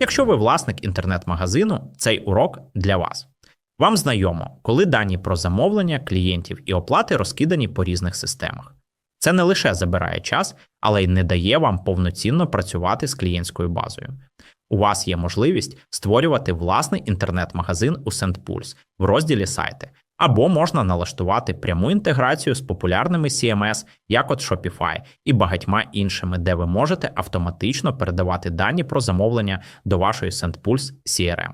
Якщо ви власник інтернет-магазину, цей урок для вас. Вам знайомо, коли дані про замовлення клієнтів і оплати розкидані по різних системах. Це не лише забирає час, але й не дає вам повноцінно працювати з клієнтською базою. У вас є можливість створювати власний інтернет-магазин у SendPulse в розділі сайти, або можна налаштувати пряму інтеграцію з популярними CMS, як от Shopify, і багатьма іншими, де ви можете автоматично передавати дані про замовлення до вашої SendPulse CRM.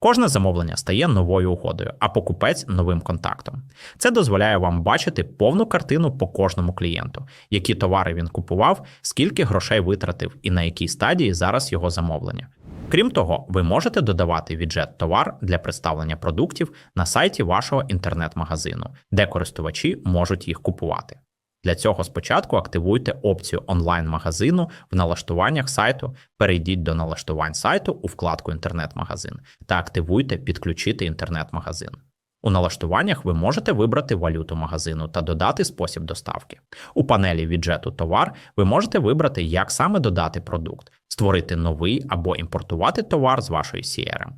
Кожне замовлення стає новою угодою, а покупець новим контактом. Це дозволяє вам бачити повну картину по кожному клієнту, які товари він купував, скільки грошей витратив і на якій стадії зараз його замовлення. Крім того, ви можете додавати віджет товар для представлення продуктів на сайті вашого інтернет-магазину, де користувачі можуть їх купувати. Для цього спочатку активуйте опцію онлайн-магазину в налаштуваннях сайту, перейдіть до налаштувань сайту у вкладку Інтернет-магазин та активуйте Підключити інтернет-магазин. У налаштуваннях ви можете вибрати валюту магазину та додати спосіб доставки. У панелі віджету товар ви можете вибрати, як саме додати продукт, створити новий або імпортувати товар з вашої CRM.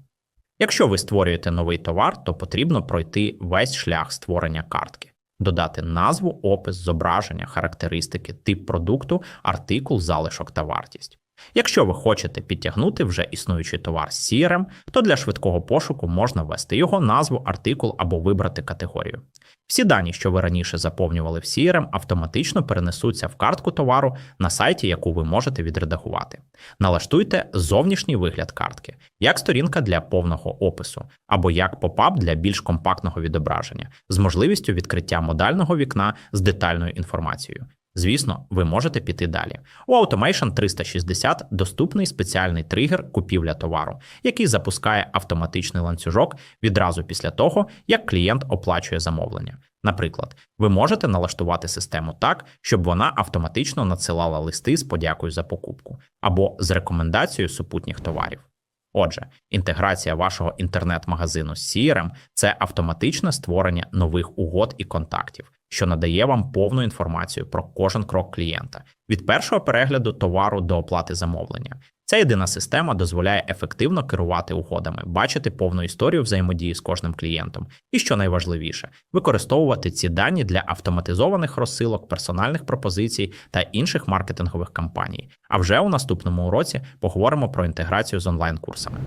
Якщо ви створюєте новий товар, то потрібно пройти весь шлях створення картки, додати назву, опис, зображення, характеристики, тип продукту, артикул, залишок та вартість. Якщо ви хочете підтягнути вже існуючий товар з CRM, то для швидкого пошуку можна ввести його назву, артикул або вибрати категорію. Всі дані, що ви раніше заповнювали в CRM, автоматично перенесуться в картку товару на сайті, яку ви можете відредагувати. Налаштуйте зовнішній вигляд картки, як сторінка для повного опису, або як попап для більш компактного відображення, з можливістю відкриття модального вікна з детальною інформацією. Звісно, ви можете піти далі. У Automation 360 доступний спеціальний тригер купівля товару, який запускає автоматичний ланцюжок відразу після того, як клієнт оплачує замовлення. Наприклад, ви можете налаштувати систему так, щоб вона автоматично надсилала листи з подякою за покупку або з рекомендацією супутніх товарів. Отже, інтеграція вашого інтернет-магазину з CRM – це автоматичне створення нових угод і контактів, що надає вам повну інформацію про кожен крок клієнта від першого перегляду товару до оплати замовлення. Ця єдина система дозволяє ефективно керувати угодами, бачити повну історію взаємодії з кожним клієнтом, і що найважливіше, використовувати ці дані для автоматизованих розсилок, персональних пропозицій та інших маркетингових кампаній. А вже у наступному уроці поговоримо про інтеграцію з онлайн-курсами.